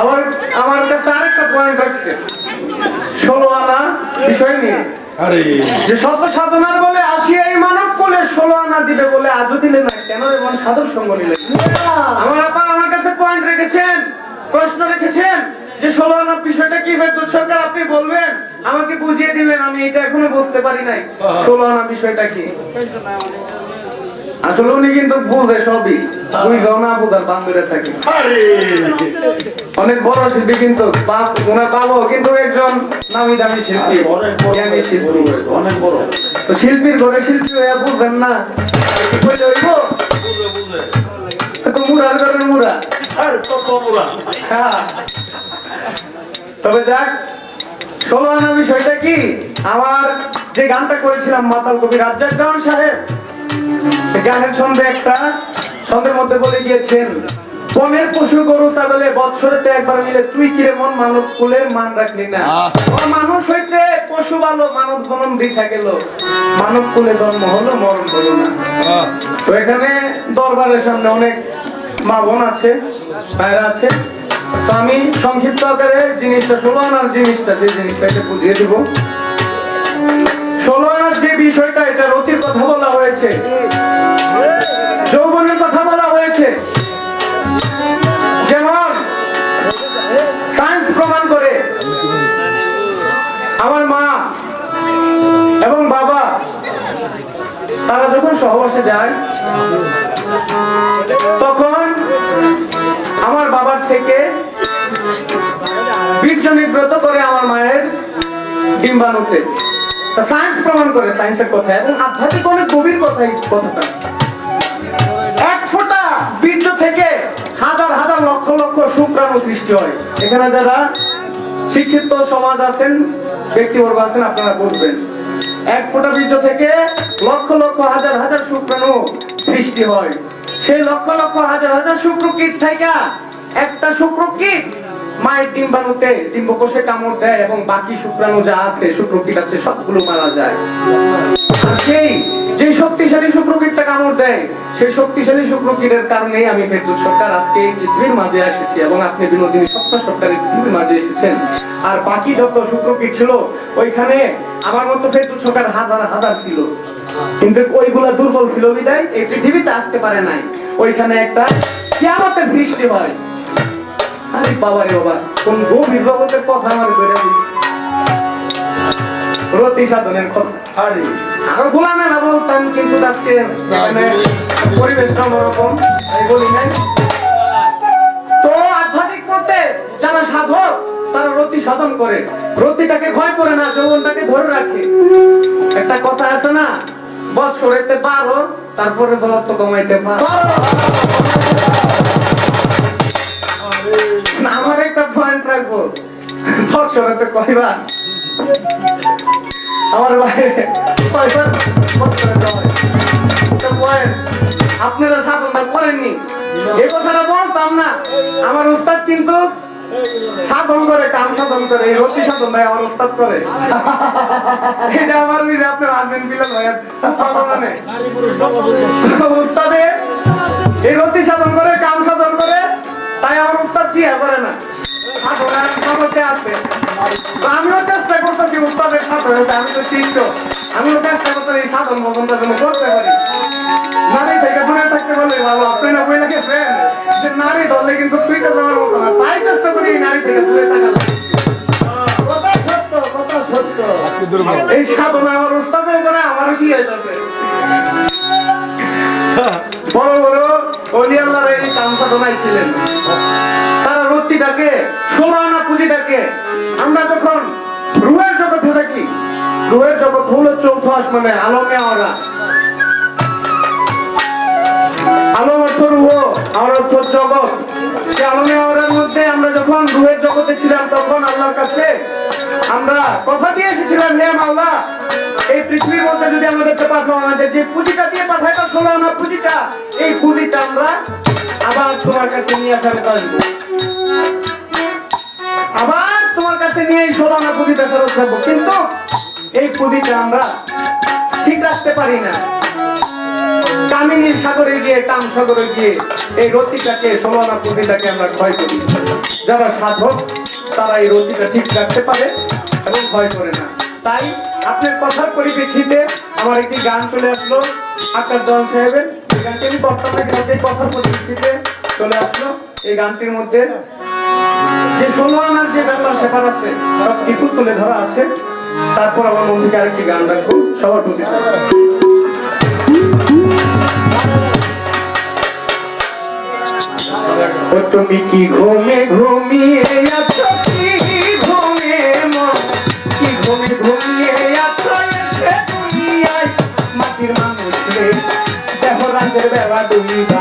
আমার আমার কাছে আরেকটা পয়েন্ট আছে। ষোলো আনা বিষয় নিয়ে। যে শত সাধনার বলে আসিয়া এই মানব কোলে ষোলো আনা দিবে বলে আজও দিলে না কেন এবং সাধুর সঙ্গ নিলে? আমার আপা আমার কাছে পয়েন্ট রেখেছেন প্রশ্ন রেখেছেন যে ষোলো আনা বিষয়টা কি ফেরদৌস সরকার আপনি বলবেন আমাকে বুঝিয়ে দিবেন আমি এটা এখনও বুঝতে পারি নাই। ষোলো আনা বিষয়টা কি? আসলে উনি কিন্তু বুঝে সবই। গনা বুঝার বান্ধবে থাকে। অনেক বড় শিল্পী কিন্তু বাপ ওনার বাবাও কিন্তু একজন নামি দামি শিল্পী জ্ঞানী শিল্পী। অনেক বড়। তো শিল্পীর ঘরে শিল্পী হয়ে বুঝবেন না। হইব? তো মুরার ঘরের মুরা আরে কত বড়। তবে যাক ষোলো আনা বিষয়টা কি? আমার যে গানটা করেছিলাম মাতাল কবি রাজ্জাক খান সাহেব গানের ছন্দে একটা ছন্দের মধ্যে বলে গিয়েছেন বনের পশু গরু ছাগলে বৎসরেতে একবার মিলে তুই কিরে মন মানব কুলের মান রাখলি না? ও মানুষ হইতে পশু ভালো মানব জন্ম বৃথা গেল। মানব কুলে জন্ম হলো মরণ হলো না। তো এখানে দরবারের সামনে অনেক মা বোন আছে ভাইরা আছে। তো আমি সংক্ষিপ্ত আকারে জিনিসটা ষোলো আনার জিনিসটা যে জিনিসটা এটা বুঝিয়ে দিব। ষোলো যে বিষয়টা, এটা রতির কথা বলা হয়েছে। যৌবনের কথা বলা হয়েছে। যেমন সায়েন্স প্রমাণ করে আমার মা এবং বাবা, তারা যখন সহবাসে যায়, তখন আমার বাবার থেকে বীর্য নিগ্রত করে আমার মায়ের ডিম্বাণুতে সায়েন্স প্রমাণ করে সায়েন্সের কথা, এবং আধ্যাত্মিক অনেক গভীর কথা কথাটা। এক ফোঁটা বীর্য থেকে হাজার হাজার লক্ষ লক্ষ শুক্রাণু সৃষ্টি হয়। এখানে যারা শিক্ষিত সমাজ আছেন, ব্যক্তিবর্গ আছেন, আপনারা বুঝবেন। এক ফোঁটা বীর্য থেকে লক্ষ লক্ষ হাজার হাজার শুক্রাণু সৃষ্টি হয়। সেই লক্ষ লক্ষ হাজার হাজার শুক্র কীট থেকে একটা মায়ের ডিম্বাণুতে ডিম্বকোষে কামড় দেয় এবং বাকি শুক্রাণু যা আছে, শুক্রকীট আছে, সবগুলো মারা যায়। সেই যে শক্তিশালী শুক্রকীটটা কামড় দেয়, সেই শক্তিশালী শুক্রকীটের কারণেই আমি ফেরদৌস সরকার আজকে এই পৃথিবীর মাঝে এসেছি এবং আপনি বিনোদিনী সত্য সরকারের পৃথিবীর মাঝে এসেছেন। আর বাকি যত শুক্রকীট ছিল, ওইখানে আমার মতো ফেরদৌস সরকার হাজার হাজার ছিল। কিন্তু ওইগুলা দুর্বল ছিল বিদায়, এই পৃথিবীতে আসতে পারে নাই। ওইখানে একটা কিয়ামতের দৃষ্টি হয়। আরে বাবা রে বাবা কোন গভীর জগতের কথা আমার বেড়ে রতি সাধনের কথা। আরে। আরও গোলামে না বলতাম কিন্তু আজকে এখানে পরিবেশটা অন্যরকম তাই বলি নাই। তো আধ্যাত্মিক মতে যারা সাধক তারা রতি সাধন করে। রতিটাকে ক্ষয় করে না যৌবনটাকে ধরে রাখে। একটা কথা আছে না বৎসরেতে বারো তারপরে দূরত্ব কমাইতে পারো আমার একটা পয়েন্ট রাখব বৎসরেতে কয়বার? আমার বাইরে কয়বার। আপনারা করেননি। কথাটা বলতাম না। আমার উস্তাদ কিন্তু সাধন করে কাম সাধন করে এই রতি সাধন ভাই আমার উস্তাদ করে। এটা আমার যে আপনার হাজবেন্ড বিলাল ভাইয়ের উস্তাদে এই রতি সাধন করে কাম সাধন তাই আমার উস্তাদ বিয়ে করে না। আমিও চেষ্টা করতেছি উস্তাদের সাথে হতে আমি তো শিষ্য আমিও চেষ্টা করতে এই সাধন ভবনটা যেন করতে পারি। নারী থেকে দূরে থাকতে পারলে ভালো আপনি না বই লাগেছেন যে নারী ধরলে কিন্তু সুইটা দেওয়ার মতো না। তাই চেষ্টা করি এই নারী থেকে দূরে থাকা এই সাধনা আমার উস্তাদের করে আমারও শিখাই যাবে বড় বড় অলি আল্লাহর এই কাম তারা ষোলো আনা পুঁজিটাকে আমরা যখন রুহের জগতে থাকি রুহের জগৎ হলো চৌথ আসমানে আলমে আমরা আলম অর্থ রুহ আর অর্থ জগৎ। মধ্যে আমরা যখন রুহের জগতে ছিলাম, তখন আল্লাহর কাছে আমরা কথা দিয়ে এসেছিলাম, হে মাওলা, এই পৃথিবীর মধ্যে যদি আমাদেরকে পাঠাও আমাদের যে পুঁজিটা দিয়ে পাঠাই বা ষোলো আনা পুঁজিটা এই পুঁজিটা আমরা আবার তোমার কাছে নিয়ে ফেরত আসব। আবার তোমার কাছে নিয়ে এই ষোলো আনা পুঁজিটা ফেরত যাব কিন্তু এই পুঁজিটা আমরা ঠিক রাখতে পারি না। কামিনীর সাগরে গিয়ে কাম সাগরে গিয়ে এই রতিটাকে ষোলো আনা পুঁজিটাকে আমরা ক্ষয় করি। যারা সাধক, তারা এই রতিটা ঠিক রাখতে পারে এবং ভয় করে না। তাই আপনার কথার পরিপ্রেক্ষিতে আমার একটি গান চলে আসলো। আকাশ দেওয়ান সাহেবের গানটি গানটির কথার পরিপ্রেক্ষিতে চলে আসলো। এই গানটির মধ্যে যে যে ব্যাপার স্যাপার আছে, সব কিছু তুলে ধরা আছে। তারপর আমার বন্ধুকে আরেকটি গান রাখব সবার প্রতি তুমি কি ঘুমে ঘুমিয়ে আছো? রাতের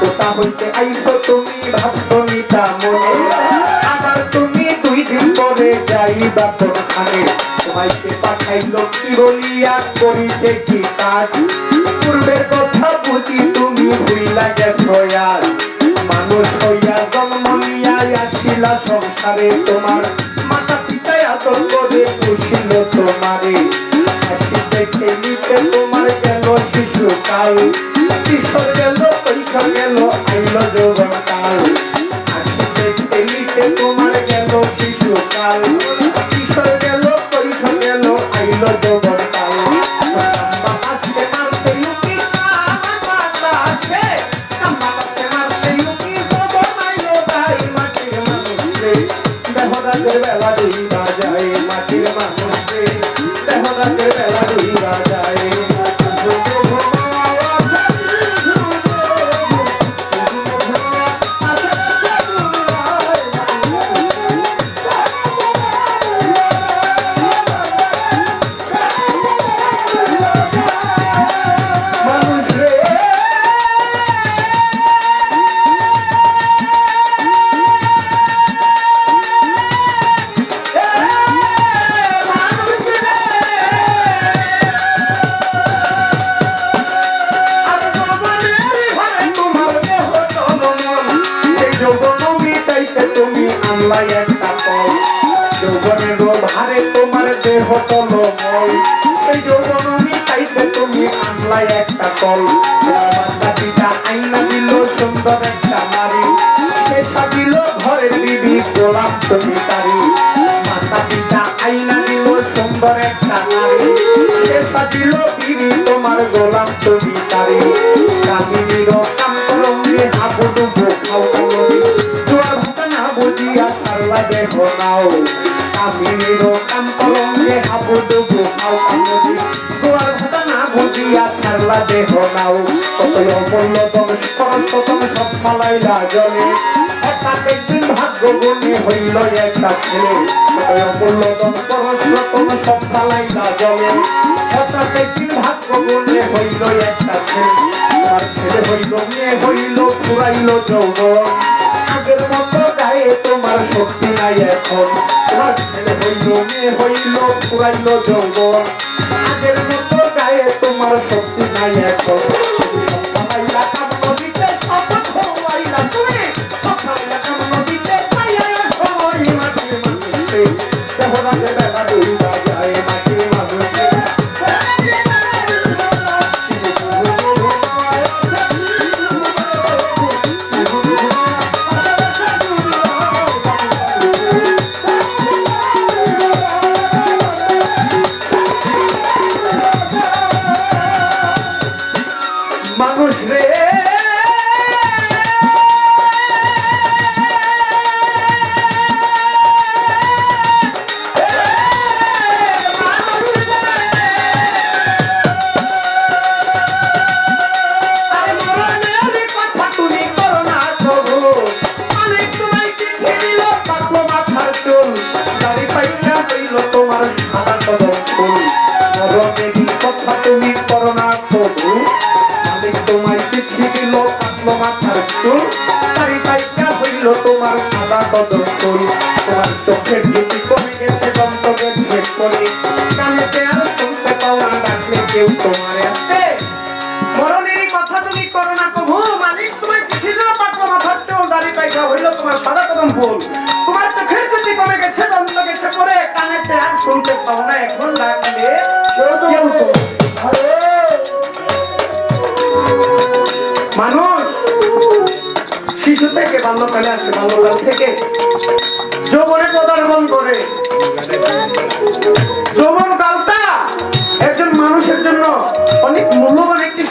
কোথা হইতে আইছো তুমি ভাত করিতা মনে। আবার তুমি দুই দিন পরে যাইবা কোনখানে? তোমাইকে পাঠাইল কি বলিয়া করিতে কি কাজ? পূর্বের কথা বুঝি তুমি ভুইলা গেছো আর। মানুষ হইয়া জন্ম নিয়া আসিলা সংসারে তোমার। মাতা পিতায় আদর করে পুষিল তোমারে। হাসিতে খেলিতে তোমার গেল শিশুকাল। কিশোর গেল কৈশোর গেল আইল যৌবনের রোগ হারে তোমার দেহ তলমল। এই যৌবন মিটাইতে তুমি আনলাই একটা কল পিতা আইনা দিল সুন্দর একটা নারী। সেটা দিল ঘরের বিবি গোলাম তুমি তারি। মাতা পিতা আইনা দিল সুন্দর একটা নারী। সেটা দিল বিবি তোমার গোলাম তুমি তারি। কামিনীর কাম করঙ্গে হাবু খাও জোয়ার না বুঝিয়া ছাড়লা দেহ নাও। কামিনীর কাম করঙ্গে হাবু ডুবো খাও কামড়ি জোয়ার ভাটা না বুঝিয়া ছাড়লা দেহ নাও কতই অমূল্য তবে খরচ তবে সব ফালাইলা জলে হঠাৎ একদিন ভাগ্য গুণে হইল একটা ছেলে কতই অমূল্য তোমার শক্তি নাই এখন। তোমার ছেলে হইল, মেয়ে হইল, পুরাইল জঙ্গল আগের মতো গায়ে তোমার শক্তি নাই এখন। তোমার। আসে মরণেরই কথা তুমি করো না প্রভু। মালিক তোমার চিঠি দিল পাতলো মাথার চুল দাড়ি পাইকা হইল তোমার সাদা কদম ফুল। তোমার চোখের জ্যোতি কমে গেছে দন্ত গেছে পরে কানেতে আর শুনতে পাও না এখন ডাকলে কেউ তো মানুষ শিশু থেকে বাল্যকালে আসে বাল্যকাল থেকে যৌবনে পদার্পণ করে।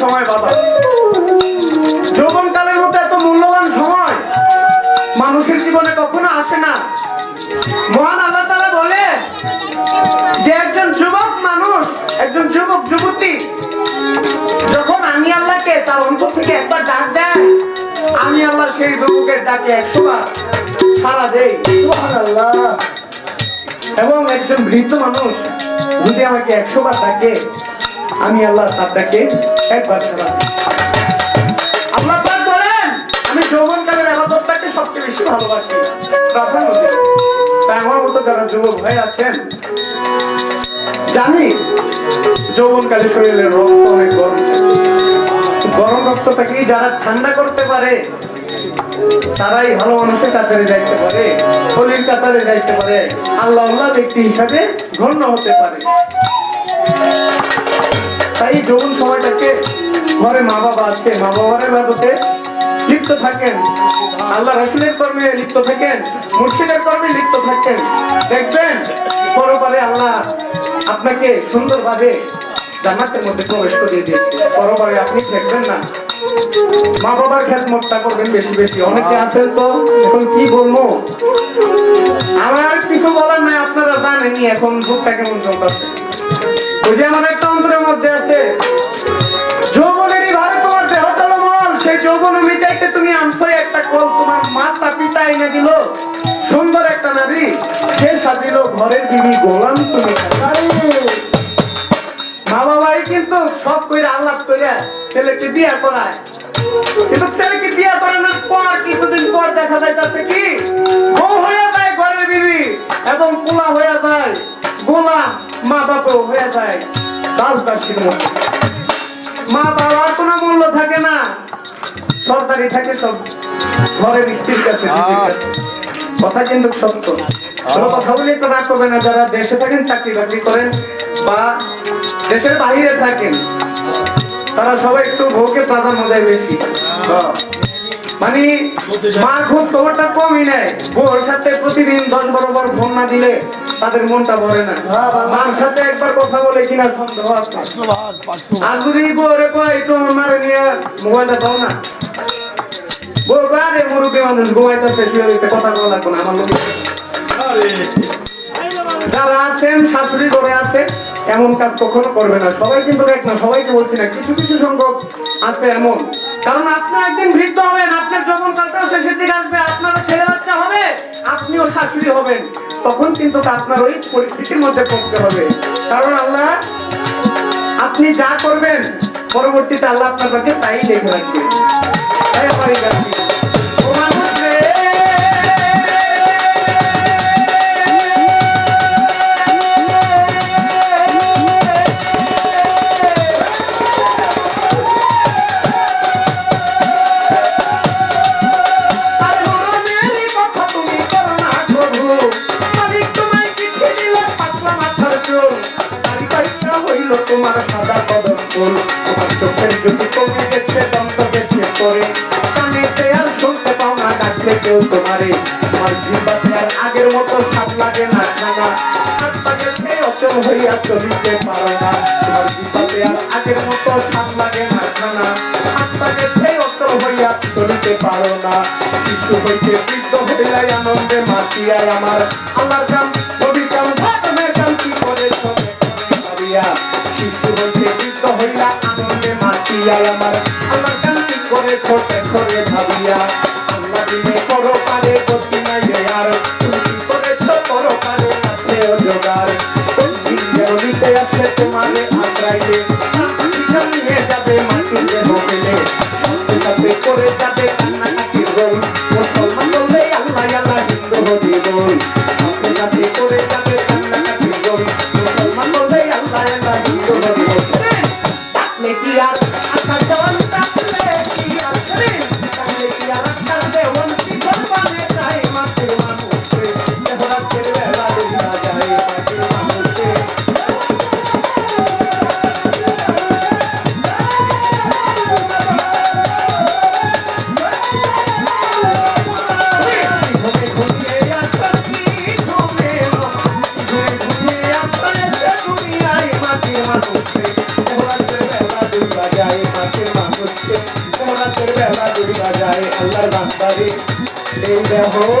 সময় বাবা যৌবন কালের মতো এত মূল্যবান সময় মানুষের জীবনে কখনো আসে না। মহান আল্লাহ তাআলা বলে যে একজন যুবক মানুষ একজন যুবক যুবতী যখন আমি আল্লাহকে তার অন্তর থেকে একবার ডাক দেয় আমি আল্লাহ সেই যুবকের ডাকে একশো বার সারা দেই। এবং একজন বৃদ্ধ মানুষ যদি আমাকে একশো বার ডাকে আমি আল্লাহ তার ডাকে একবার দিই। আল্লাহ পাক বলেন, আমি যৌবনকালের আবাদতটাকে সবচেয়ে বেশি ভালোবাসি প্রাধান্য তাই আমার মতো যারা যুবক ভাই আছেন, জানি যৌবনকালে শরীরের রক্ত অনেক গরম। গরম রক্তটাকে যারা ঠান্ডা করতে পারে, তারাই ভালো মানুষের কাতারে যাইতে পারে হলির কাতারে যাইতে পারে আল্লাহ আল্লাহ ব্যক্তি হিসাবে গণ্য হতে পারে তাই যৌবন সময়টাকে ঘরে মা বাবা আছে মা বাবার বাদতে লিপ্ত থাকেন। আল্লাহ রসুলের কর্মে লিপ্ত থাকেন মুর্শিদের কর্মে লিপ্ত থাকেন। দেখবেন পরপারে আল্লাহ আপনাকে সুন্দরভাবে জান্নাতের মধ্যে প্রবেশ করিয়ে দিয়েছে। পরপারে আপনি দেখবেন না। মা বাবার খেদমতটা করবেন বেশি বেশি। অনেকে আছেন তো এখন কি বলব? আমার কিছু বলার নাই আপনারা জানেনি এখন ভোগটা কেমন চলতেছে। ওই যে কিন্তু সব কইরা আল্লাহ কইরা ছেলেকে বিয়া করায়। কিন্তু ছেলেকে বিয়া করানোর পর, কিছুদিন পর দেখা যাইতাছে কি, বউ হয়ে যায় ঘরের বিবি এবং পোলা হয়ে যায়। গোলা মা বাবাও হয়ে যায় দাসদাসীর মতো। মা বাবার কোনো মূল্য থাকে না। সরকারি থাকে সব। ঘরের স্ত্রীর কাছে কথা কিন্তু সত্য। কোনো কথা বলে তো না করবে না। যারা দেশে থাকেন চাকরি বাকরি করেন বা দেশের বাইরে থাকেন তারা সবাই একটু বউকে প্রাধান্য দেয় বেশি। মানে মার খুব খবরটা কমই নেয়। বউর সাথে প্রতিদিন দশ বরাবর ফোন না দিলে তাদের মনটা ভরে না। মার সাথে একবার কথা বলে কিনা সন্দেহ আর যদি বউরে কয় তো আমার নিয়ে মোবাইলটা দাও না। বউ আরে মুরুব্বী মানুষ দিতে কথা বলা লাগবে না আমার যারা আছেন, শাশুড়ি করে আছে, এমন কাজ কখনো করবে না। সবাই কিন্তু দেখ না, সবাইকে বলছি না, কিছু কিছু সংখ্যক আছে এমন। কারণ আপনি একদিন বৃদ্ধ হবেন, আপনার যখন কালটাও শেষের দিকে আসবে আপনারও ছেলে বাচ্চা হবে, আপনিও শাশুড়ি হবেন। তখন কিন্তু আপনার ওই পরিস্থিতির মধ্যে পড়তে হবে। কারণ আল্লাহ, আপনি যা করবেন, পরবর্তীতে আল্লাহ আপনার কাছে তাই দেখে রাখবে তাই আমার এই হইয়া চলিতে পারো না। তোমার জিহ্বাতে আর আগের মতো স্বাদ লাগে না খানা। পা গেছে, অচল হইয়া চলিতে পারো না। শিশু হইতে বৃদ্ধ হইলাই আনন্দে মাতিয়ায় আমার। আমার কাম কবি কাম ভাতমের কাম কি করে ভাবিয়া। শিশু হইতে বৃদ্ধ হইলা আনন্দে মাতিয়ায় আমার। আমার কাম কি করে ছোটে করে ভাবিয়া। হারাইলে পিঠা নিয়ে যাবে মাটিতে হোটেলে 감사합니다.